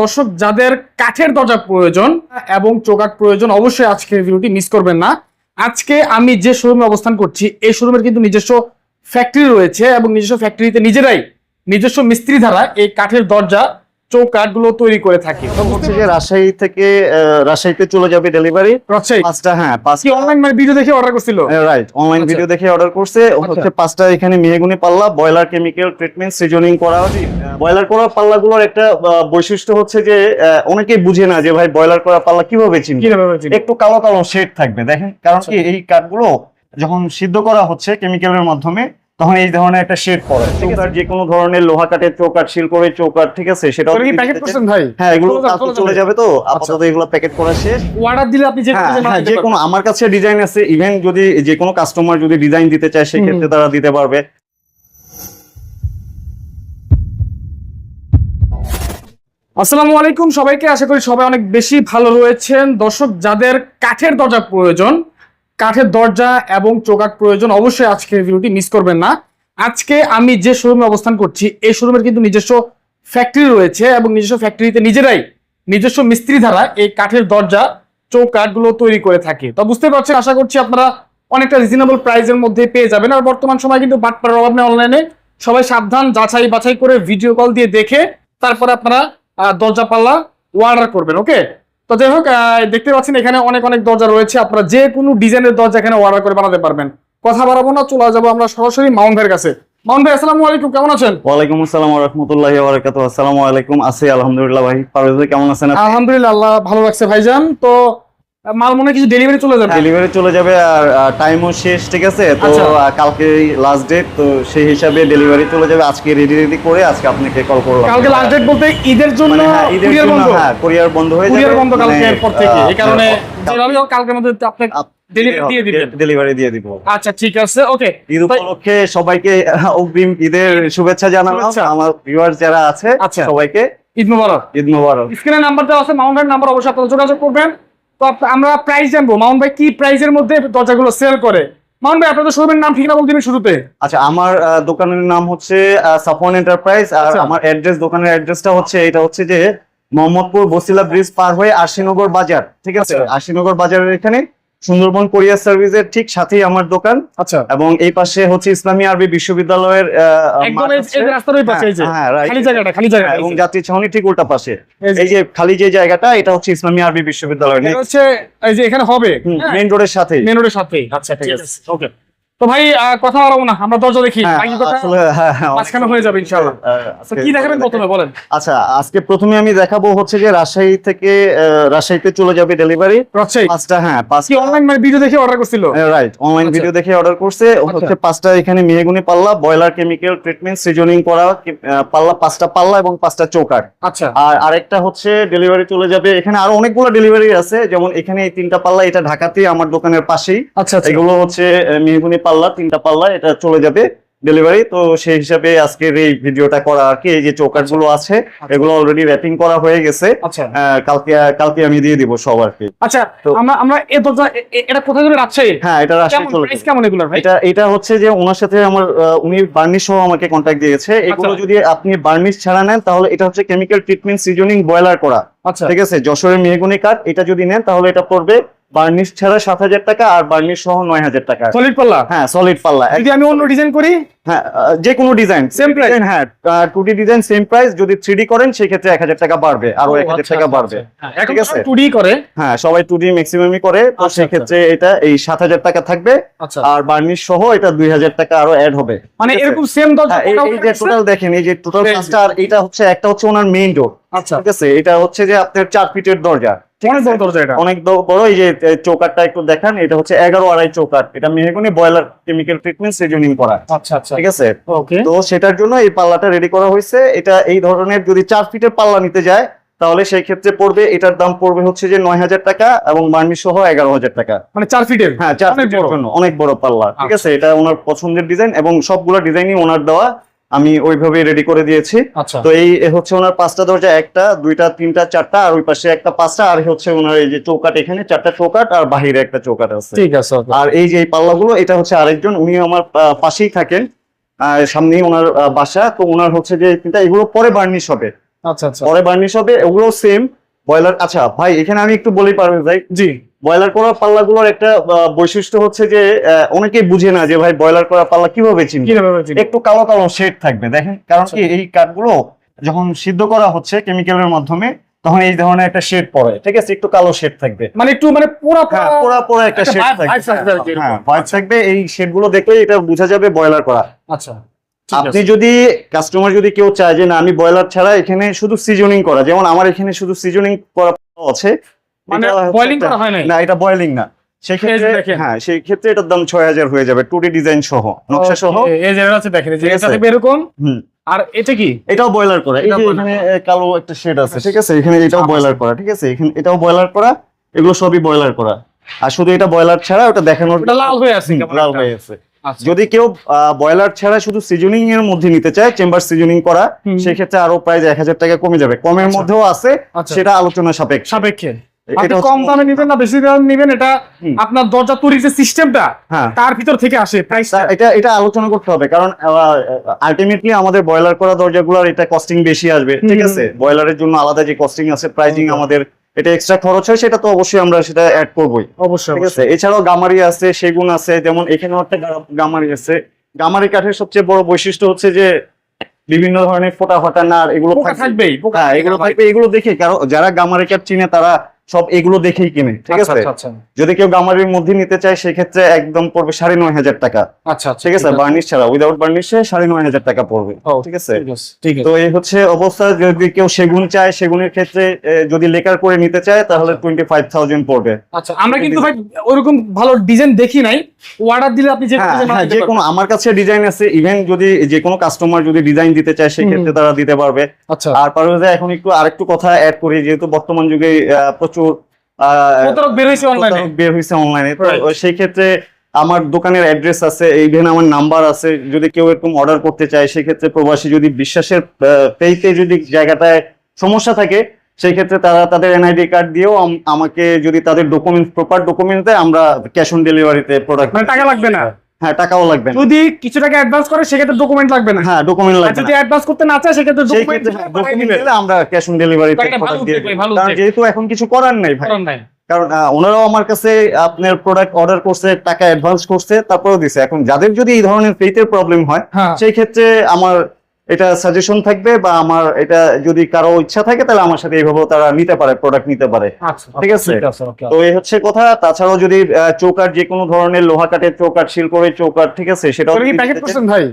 দর্শক, যাদের কাঠের দরজা প্রয়োজন এবং চোকাট প্রয়োজন, অবশ্যই আজকের ভিডিওটি মিস করবেন না। আজকে আমি যে শোরুমে অবস্থান করছি, এই শোরুমের কিন্তু নিজস্ব ফ্যাক্টরি রয়েছে এবং নিজস্ব ফ্যাক্টরিতে নিজেরাই নিজস্ব মিস্ত্রি দ্বারা এই কাঠের দরজা চৌকাটগুলো তৈরি করে থাকে। রাজশাহী থেকে রাজশাহীতে চলে যাবে ডেলিভারি রাজশাহী? পাঁচটা হ্যাঁ পাঁচটা অনলাইন মানে ভিডিও দেখে অর্ডার করছিল? রাইট অনলাইন আচ্ছা। ভিডিও দেখে অর্ডার করছে। হচ্ছে পাঁচটা এখানে মেহগুনি পাল্লা বয়লার কেমিক্যাল ট্রিটমেন্ট সিজনিং করা। বয়লার করা পাল্লাগুলোর একটা বৈশিষ্ট্য হচ্ছে যে অনেকেই বুঝে না যে ভাই বয়লার করা পাল্লা কীভাবে চিনবে? একটু কালো কালো শেড থাকবে দেখেন। কারণ আচ্ছা। কি এই কাঠগুলো যখন সিদ্ধ করা হচ্ছে কেমিক্যালের মাধ্যমে তখন এই ধরনের একটা শেড পড়ে চৌকাট যে কোনো ধরনের লোহা কাঠের চৌকাট শিলকড়ের চৌকাট ঠিক আছে? সেটা কি প্যাকেট করছেন ভাই? হ্যাঁ এগুলো চলে যাবে, তো। আপাতত এগুলো প্যাকেট করা শেষ। অর্ডার দিলে আপনি যে হ্যাঁ হ্যাঁ যে কোনো আমার কাছে ডিজাইন আছে ইভেন যদি যে কোনো কাস্টমার যদি ডিজাইন দিতে চায় সেক্ষেত্রে তারা দিতে পারবে। আসসালামু আলাইকুম সবাইকে। আশা করি সবাই অনেক বেশি ভালো রয়েছেন। দর্শক যাদের কাঠের দরজা প্রয়োজন কাঠের দরজা এবং চোকাট প্রয়োজন, অবশ্যই আজকের ভিডিওটি মিস করবেন না। আজকে আমি যে শোরুমে অবস্থান করছি, এই শোরুমের কিন্তু নিজস্ব ফ্যাক্টরি রয়েছে এবং নিজস্ব ফ্যাক্টরিতে নিজেরাই নিজস্ব মিস্ত্রি দ্বারা এই কাঠের দরজা চৌকাটগুলো তৈরি করে থাকে। তো বুঝতে পারছেন, আশা করছি আপনারা অনেকটা রিজনেবল প্রাইসের মধ্যে পেয়ে যাবেন। আর বর্তমান সময় কিন্তু বাটপাড়ার অভাব নেই অনলাইনে সবাই সাবধান, যাচাই বাছাই করে ভিডিও কল দিয়ে দেখে তারপরে আপনারা দরজা পাল্লা অর্ডার করবেন ওকে তো যাই হোক দেখতে পাচ্ছেন এখানে অনেক অনেক দরজা রয়েছে। আপনারা যে কোনো ডিজাইনের দরজা এখানে অর্ডার করে বানাতে পারবেন। কথা বাড়াবো না চলে যাব আমরা সরাসরি ভাইয়ের কাছে। মাউন্ট ভাই আসসালামু আলাইকুম কেমন আছেন? ওয়ালাইকুম আসসালাম ওয়া রাহমাতুল্লাহি ওয়া বারাকাতুহু। আসসালামু আলাইকুম আছি আলহামদুলিল্লাহ ভাই। পারভেজ ভাই কেমন আছেন আলহামদুলিল্লাহ আল্লাহ ভালো লাগছে ভাইজান। তো মাল মনে হয় কিছু ডেলিভারি চলে যাবে। ডেলিভারি চলে যাবে আর টাইমও শেষ ঠিক আছে? তো। কালকে লাস্ট ডেট তো সেই হিসাবে ডেলিভারি চলে যাবে। আজকে রেডি রেডি করে আজকে আপনাকে কল করলাম। কালকে লাস্ট ডেট বলতে ঈদের জন্য মানে হ্যাঁ, কুরিয়ার বন্ধ? হ্যাঁ কুরিয়ার বন্ধ হয়ে যাবে। কুরিয়ার বন্ধ কালকে মানে, এরপর থেকে। এই কারণে যেভাবে হোক কালকের মধ্যে আপনি আপ- ডেলিভারি দিয়ে দিবেন। দিব। আচ্ছা ঠিক আছে ওকে ঈদ উপলক্ষে সবাইকে অগ্রিম ঈদের শুভেচ্ছা জানালাম। আমার ভিউয়ার্স যারা আছে আচ্ছা। সবাইকে ঈদ মুবারক। ঈদ মোবারক। স্ক্রিনে নাম্বার দেওয়া আছে মাউন্ট নাম্বার অবশ্যই আপনারা যোগাযোগ করবেন। তো আমরা প্রাইস জানব মাউন্ট ভাই কি প্রাইসের মধ্যে দরজাগুলো সেল করে মাউন্ট ভাই আপনাদের শোরুমের নাম ঠিকানা বলতে শুরুতে আচ্ছা আমার দোকানের নাম হচ্ছে সাফন এন্টারপ্রাইজ আর আচ্ছা। আমার অ্যাড্রেস দোকানের অ্যাড্রেসটা হচ্ছে এটা হচ্ছে যে মোহাম্মদপুর বসিলা ব্রিজ পার হয়ে আশিনগর বাজার ঠিক আছে আচ্ছা। আশিনগর বাজারের এখানে সুন্দরবন কোরিয়ার সার্ভিসের ঠিক সাথেই আমার দোকান। আচ্ছা। এবং এই পাশে হচ্ছে ইসলামী আরবি বিশ্ববিদ্যালয়ের একদম এই- রাস্তার ওই পাশে হ্যাঁ, খালি জায়গাটা খালি জায়গাটা হ্যাঁ, এবং যাত্রী ছাউনি ঠিক উল্টা পাশে। এই যে- খালি যে জায়গাটা এটা হচ্ছে ইসলামী আরবি বিশ্ববিদ্যালয়। হচ্ছে এই যে এখানে হবে। মেইন রোডের সাথে মেন রোডের সাথে আচ্ছা ঠিক আছে। ওকে তো ভাই কথা বাড়াবো না আমরা দরজা দেখি হ্যাঁ, হ্যাঁ, হ্যাঁ, মাঝখানে হয়ে যাবে ইনশাআল্লাহ। আহ, তো আজকে কি দেখাবেন প্রথমে বলেন। আচ্ছা আজকে প্রথমে আমি দেখাবো হচ্ছে যে রাজশাহী থেকে রাজশাহীতে চলে যাবে ডেলিভারি রাজশাহী? পাঁচটা হ্যাঁ অনলাইন মানে ভিডিও দেখে অর্ডার করছিল? রাইট অনলাইন আচ্ছা। ভিডিও দেখে অর্ডার করছে। হচ্ছে পাঁচটা এখানে মেহগুনি পাল্লা বয়লার কেমিক্যাল ট্রিটমেন্ট সিজনিং করা পাল্লা পাঁচটা পাল্লা এবং পাঁচটা চৌকাট আচ্ছা। আর আরেকটা হচ্ছে ডেলিভারি চলে যাবে। এখানে আরও অনেকগুলো ডেলিভারি আছে। যেমন এখানে তিনটা পাল্লা এটা ঢাকাতেই আমার দোকানের পাশেই। আচ্ছা আচ্ছা। এগুলো হচ্ছে মেহগুনি পাল্লা তিনটা পাল্লা এটা চলে যাবে ডেলিভারি তো সেই হিসাবে আজকের এই ভিডিওটা করা আর কি এই যে চৌকাটগুলো আছে এগুলো অলরেডি র্যাপিং করা হয়ে গেছে। আচ্ছা। কালকে কালকে আমি দিয়ে দিব সব আর কি। আচ্ছা আমরা আমরা দরজা এটা কোথায় ধরে রাজশাহী হ্যাঁ এটা রাজশাহী কেমন চলে প্রাইস কেমন এগুলোর ভাই? এটা এটা হচ্ছে যে ওনার সাথে আমার উনি বার্নিশ সহ আমাকে কন্ট্যাক্ট দিয়েছে। এগুলো আচ্ছা। যদি আপনি বার্নিশ ছাড়া নেন তাহলে এটা হচ্ছে কেমিক্যাল ট্রিটমেন্ট সিজনিং বয়লার করা। আচ্ছা। ঠিক আছে? যশোরের মেহগুনি কাঠ এটা যদি নেন তাহলে এটা পড়বে বার্নিশ ছাড়া সাত হাজার টাকা আর বার্নিশ সহ নয় হাজার টাকা। সলিড পাল্লা? হ্যাঁ সলিড পাল্লা। যদি আমি অন্য ডিজাইন করি? হ্যাঁ যে কোনো ডিজাইন Same price? হ্যাঁ two D design same price যদি থ্রি ডি করেন সেক্ষেত্রে এক হাজার টাকা বাড়বে আরও এক হাজার আচ্ছা, টাকা আচ্ছা, বাড়বে। হ্যাঁ, ঠিক আছে? টু ডি করে। হ্যাঁ সবাই টু ডি ম্যাক্সিমামই করে তো আচ্ছা, সেক্ষেত্রে এটা এই সাত হাজার টাকা থাকবে। আচ্ছা। আর বার্নিশ সহ এটা দুই হাজার টাকা আরও অ্যাড হবে। মানে এরকম সেম দরজা হ্যাঁ, এই- যে টোটাল দেখেন এই যে টোটাল পাঁচটা আর এটা হচ্ছে একটা হচ্ছে ওনার মেইন ডোর আচ্ছা। ঠিক আছে এটা হচ্ছে যে আপনার চার ফিটের দরজা। অনেক বড় এই যে চৌকাটটা একটু দেখান এটা হচ্ছে এগারো আড়াই চৌকাট এটা মেহগুনি বয়লার কেমিক্যাল ট্রিটমেন্ট সিজনিং করা। আচ্ছা আচ্ছা। ঠিক আছে? তো সেটার জন্য এই পাল্লাটা রেডি করা হয়েছে। এটা এই ধরনের যদি চার ফিটের পাল্লা নিতে যায় তাহলে সেই ক্ষেত্রে পড়বে এটার দাম পড়বে হচ্ছে যে নয় হাজার টাকা এবং বার্নিশ সহ এগারো হাজার টাকা। মানে চার ফিটের? হ্যাঁ চার ফিটের জন্য অনেক বড় পাল্লা। ঠিক আচ্ছা। আছে? এটা ওনার পছন্দের ডিজাইন এবং সবগুলো ডিজাইনই ওনার দেওয়া। আমি ওইভাবে রেডি করে দিয়েছি। আচ্ছা। তো এই হচ্ছে ওনার পাঁচটা দরজা একটা দুইটা তিনটা চারটা আর ওই পাশে একটা পাঁচটা আর হচ্ছে ওনার এই যে চৌকাট এখানে চারটা চৌকাট আর বাহিরে একটা চৌকাট আছে। ঠিক আছে আর এই যে এই পাল্লাগুলো এটা হচ্ছে আরেকজন উনি আমার পাশেই থাকেন সামনেই ওনার বাসা। তো ওনার হচ্ছে যে তিনটা এগুলো পরে বার্নিশ হবে। আচ্ছা আচ্ছা। পরে বার্নিশ হবে ওগুলো সেম বয়লার আচ্ছা ভাই এখানে আমি একটু বলি পারবেন ভাই জি। বয়লার করা পাল্লাগুলোর একটা বৈশিষ্ট্য হচ্ছে যে অনেকেই বুঝে না যে ভাই বয়লার করা পাল্লা কীভাবে চিনবে? কীভাবে একটু কালো কালো শেড থাকবে দেখেন। কারণ আচ্ছা। কি এই কাঠগুলো যখন সিদ্ধ করা হচ্ছে কেমিক্যালের মাধ্যমে তখন এই ধরনের একটা শেড পড়ে ঠিক আছে? একটু কালো শেড থাকবে। মানে একটু মানে পুরো হ্যাঁ পোড়া পোড়া একটা শেড থাকবে। হ্যাঁ থাকবে এই শেডগুলো দেখলেই এটা বোঝা যাবে ব্রয়লার করা। আচ্ছা আপনি যদি কাস্টমার যদি কেউ চায় যে না আমি ব্রয়লার ছাড়া এখানে শুধু সিজনিং করা। যেমন আমার এখানে শুধু সিজনিং করা আছে মানে একটা- করা হয়? না এটা বয়লিং না। সেই হ্যাঁ সেই ক্ষেত্রে এটার দাম ছয় হাজার হয়ে যাবে টুডি ডিজাইন সহ নকশা সহ। এই যে আছে দেখেন এই যে ঠিক এটা আছে? থাকবে এরকম। আর এটা কি? এটাও বয়লার করা। এই যে এখানে কালো একটা শেড আছে ঠিক আছে? এখানে এটাও। বয়লার করা ঠিক আছে? এখানে এটাও বয়লার করা এগুলো সবই বয়লার করা। আর শুধু এটা বয়লার ছাড়া ওটা দেখানোর লাল হয়ে আছে লাল হয়ে আছে। আচ্ছা। যদি কেউ বয়লার ছাড়া শুধু সিজনিং এর মধ্যে নিতে চায় চেম্বার সিজনিং করা সেক্ষেত্রে আরও প্রায় এক হাজার টাকা কমে যাবে। কমের আচ্ছা। মধ্যেও আছে আচ্ছা। সেটা আলোচনা সাপেক্ষে। সাপেক্ষে। কম দামে নিবেন না বেশি দামে নিবেন এটা আপনার দরজা তৈরির যে সিস্টেমটা হ্যাঁ। তার ভিতর থেকে আসে প্রাইসটা এটা এটা আলোচনা করতে হবে কারণ আলটিমেটলি আমাদের বয়লার করা দরজাগুলোর এটা কস্টিং বেশি আসবে ঠিক আছে? বয়লারের জন্য আলাদা যে কস্টিং আছে প্রাইজিং আমাদের এটা এক্সট্রা খরচ হয় সেটা তো অবশ্যই আমরা সেটা অ্যাড করবোই। অবশ্যই ঠিক আছে? এছাড়াও গামারি আছে সেগুন আছে যেমন এখানেও একটা গামারি আছে। গামারি কাঠের সবচেয়ে বড় বৈশিষ্ট্য হচ্ছে যে বিভিন্ন ধরনের ফোটা ফাটা নার এগুলো থাকবেই হ্যাঁ এগুলো থাকবে এগুলো দেখে কারণ যারা গামারি কাঠ চিনে তারা সব এগুলো দেখেই কিনে ঠিক আচ্ছা আছে? আচ্ছা আচ্ছা। যদি কেউ গামারির মধ্যে নিতে চায় সেক্ষেত্রে একদম পড়বে সাড়ে নয় হাজার টাকা। আচ্ছা ঠিক আছে? বার্নিশ ছাড়া উইদাউট বার্নিশে সাড়ে নয় হাজার টাকা পড়বে ঠিক আছে? তো এই হচ্ছে অবস্থা যদি কেউ সেগুন চায় সেগুনের ক্ষেত্রে যদি লেকার করে নিতে চায় তাহলে টোয়েন্টি ফাইভ থাউজেন্ড পড়বে। আচ্ছা আমরা কিন্তু ভাই ওইরকম ভালো ডিজাইন দেখি নাই। অর্ডার দিলে আপনি যে হ্যাঁ হ্যাঁ যে কোনো আমার কাছে ডিজাইন আছে ইভেন যদি যে কোনো কাস্টমার যদি ডিজাইন দিতে চায় সেক্ষেত্রে তারা দিতে পারবে। আচ্ছা। আর পারভেজে এখন একটু আরেকটু কথা অ্যাড করি যেহেতু বর্তমান যুগে প্রচুর বের হয়েছে অনলাইনে তো সেই ক্ষেত্রে আমার দোকানের অ্যাড্রেস আছে ইভেন আমার নাম্বার আছে যদি কেউ এরকম অর্ডার করতে চায় সেক্ষেত্রে প্রবাসী যদি বিশ্বাসের পেইতে যদি জায়গাটায় সমস্যা থাকে সেই ক্ষেত্রে তারা তাদের এনআইডি কার্ড দিয়েও আমাকে যদি তাদের ডকুমেন্ট প্রপার ডকুমেন্ট দেয় আমরা ক্যাশ অন ডেলিভারিতে প্রোডাক্ট মানে টাকা লাগবে না? হ্যাঁ টাকাও লাগবে যদি কিছু টাকা অ্যাডভান্স করে সেক্ষেত্রে ডকুমেন্ট লাগবে না। হ্যাঁ ডকুমেন্ট লাগবে যদি অ্যাডভান্স করতে না চায় সেক্ষেত্রে ডকুমেন্ট দিলে আমরা ক্যাশ অন। ভালো কারণ যেহেতু এখন কিছু করার নাই ভাই। কারণ ওনারাও আমার কাছে আপনার প্রোডাক্ট অর্ডার করছে টাকা অ্যাডভান্স করছে তারপরেও দিছে। এখন যাদের যদি এই ধরনের ফেইথের প্রবলেম হয় হ্যাঁ। সেই ক্ষেত্রে আমার এটা সাজেশন থাকবে বা আমার এটা যদি কারও ইচ্ছা থাকে তাহলে আমার সাথে এইভাবে তারা নিতে পারে প্রোডাক্ট নিতে পারে। আচ্ছা ঠিক আছে? তো এই হচ্ছে কথা। তাছাড়াও যদি চৌকাঠ যে কোনো ধরনের লোহা কাঠের চৌকার শিল্পের করে চৌকাঠ ঠিক আছে? সেটাও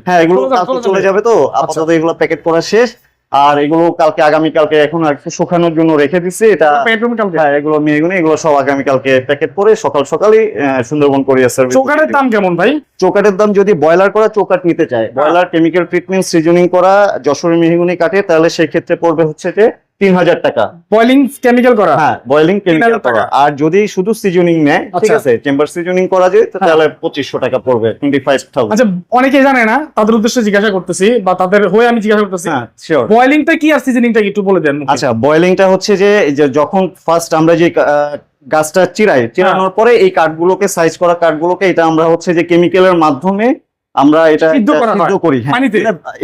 হ্যাঁ এগুলো চলে যাবে। যাবে। তো। আপাতত এগুলো প্যাকেট করা শেষ। আর এগুলো কালকে আগামী কালকে এখন শুকানোর জন্য রেখে দিছি। এটা পেট্রোল কালকে হ্যাঁ এগুলো মেয়েগুলো এগুলো সব আগামী কালকে প্যাকেট করে সকাল সকালই সুন্দরবন কোরিয়ার সার্ভিস চোকাটের দাম কেমন ভাই? চৌকাটের দাম যদি ব্রয়লার করা চৌকাট নিতে চায়। ব্রয়লার কেমিক্যাল ট্রিটমেন্ট সিজনিং করা যশোরের মেহগুনি কাটে তাহলে সেই ক্ষেত্রে পড়বে হচ্ছে যে তিন হাজার টাকা। বয়লিং কেমিক্যাল করা? হ্যাঁ বয়লিং কেমিক্যাল করা। আর যদি শুধু সিজনিং নেয় ঠিক আচ্ছা। আছে চেম্বার সিজনিং করা যায় তাহলে পঁচিশশো টাকা পড়বে টোয়েন্টি ফাইভ থাউজেন্ড আচ্ছা অনেকে জানে না তাদের উদ্দেশ্যে জিজ্ঞাসা করতেছি বা তাদের হয়ে আমি জিজ্ঞাসা করতেছি। হ্যাঁ বয়লিংটা কি আর সিজনিংটা কি একটু বলে দেন আচ্ছা বয়েলিংটা হচ্ছে যে যখন ফার্স্ট আমরা যে গাছটা চিরাই চিরানোর পরে এই কাঠগুলোকে সাইজ করা কাঠগুলোকে এটা আমরা হচ্ছে যে কেমিক্যালের মাধ্যমে আমরা এটা সিদ্ধ করা হয়।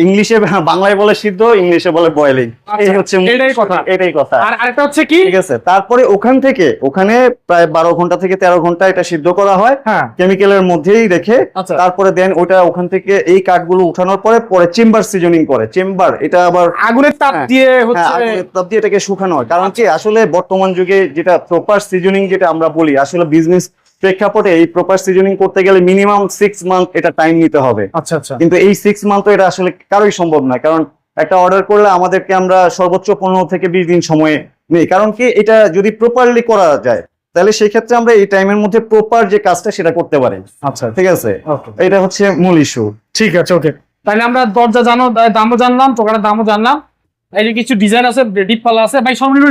ইংলিশে হ্যাঁ, বাংলায় বলে সিদ্ধ ইংলিশে বলে বয়েলিং আচ্ছা, এই হচ্ছে এটাই কথা। এটাই কথা। আর আরেকটা হচ্ছে কি? ঠিক আছে তারপরে ওখান থেকে ওখানে প্রায় বারো ঘণ্টা থেকে তেরো ঘণ্টা এটা সিদ্ধ করা হয় কেমিক্যালের মধ্যেই রেখে আচ্ছা। তারপরে দেন ওটা ওখান থেকে এই কাঠগুলো উঠানোর পরে পরে চেম্বার সিজনিং করে। চেম্বার এটা আবার আগুনের তাপ হ্যাঁ, দিয়ে হচ্ছে আগুনের তাপ দিয়ে এটাকে শুকানো হয়। কারণ কি আসলে বর্তমান যুগে যেটা প্রপার সিজনিং যেটা আমরা বলি আসলে বিজনেস প্রেক্ষাপটে এই প্রপার সিজনিং করতে গেলে মিনিমাম সিক্স মান্থ এটা টাইম নিতে হবে। আচ্ছা আচ্ছা। কিন্তু এই সিক্স মান্থ এটা আসলে কারোই সম্ভব না কারণ একটা অর্ডার করলে আমাদেরকে আমরা সর্বোচ্চ পনেরো থেকে বিশ দিন সময় নেই। কারণ কি এটা যদি প্রপারলি করা যায় তাহলে সেই ক্ষেত্রে আমরা এই টাইমের মধ্যে প্রপার যে কাজটা সেটা করতে পারি। আচ্ছা ঠিক আছে? এটা হচ্ছে মূল ইস্যু ঠিক আছে ওকে তাহলে আমরা দরজা জানো দামও জানলাম চোকারের দামও জানলাম। এই যে কিছু ডিজাইন আছে ডিপ পাল্লা আছে। ভাই সর্বনিম্ন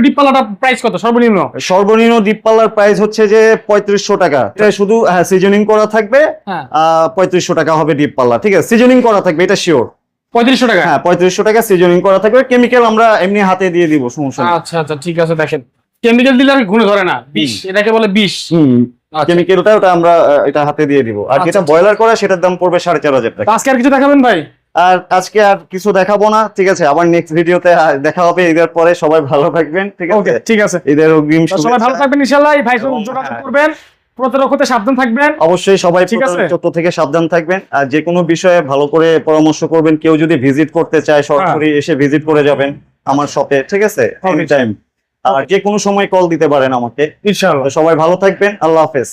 প্রাইস কত? সর্বনিম্ন? সর্বনিম্ন ডিপপালার প্রাইস হচ্ছে যে পঁয়ত্রিশশো টাকা। এটা শুধু হ্যাঁ সিজনিং করা থাকবে। হ্যাঁ। পঁয়ত্রিশশো টাকা হবে ঠিক আছে? সিজনিং করা থাকবে এটা শিওর পঁয়ত্রিশশো টাকা? হ্যাঁ পঁয়ত্রিশশো টাকা সিজনিং করা থাকবে। কেমিক্যাল আমরা এমনি হাতে দিয়ে দিব সমস্যা আচ্ছা আচ্ছা ঠিক আছে দেখেন। কেমিক্যাল দিলে আর ঘুরে ধরে না বিষ এটাকে বলে বিষ। আচ্ছা। কেমিক্যালটা ওটা আমরা এটা হাতে দিয়ে দিব। আর আচ্ছা, যেটা আচ্ছা। বয়লার করা সেটার দাম পড়বে সাড়ে চার হাজার টাকা। আজকে আর কিছু দেখাবেন ভাই? আর আজকে আর কিছু দেখাবো না। ঠিক আছে আবার নেক্সট ভিডিওতে দেখা হবে। ঈদের পরে সবাই ভালো থাকবেন ঠিক আছে? ঠিক আছে। ঈদের অগ্রিম সবাই ভালো থাকবেন ইনশাআল্লাহ। এই সঙ্গে যোগাযোগ হ্যাঁ। করবেন। প্রতারক হতে সাবধান থাকবেন। অবশ্যই সবাই ঠিক আছে। চত্ব থেকে সাবধান থাকবেন। আর যে কোনো বিষয়ে ভালো করে পরামর্শ করবেন কেউ যদি ভিজিট করতে চায় সরাসরি এসে ভিজিট করে যাবেন আমার শপে ঠিক আছে. টাইম আর যে কোনো সময় কল দিতে পারেন আমাকে। ইনশাআল্লাহ। সবাই ভালো থাকবেন। আল্লাহ হাফেজ।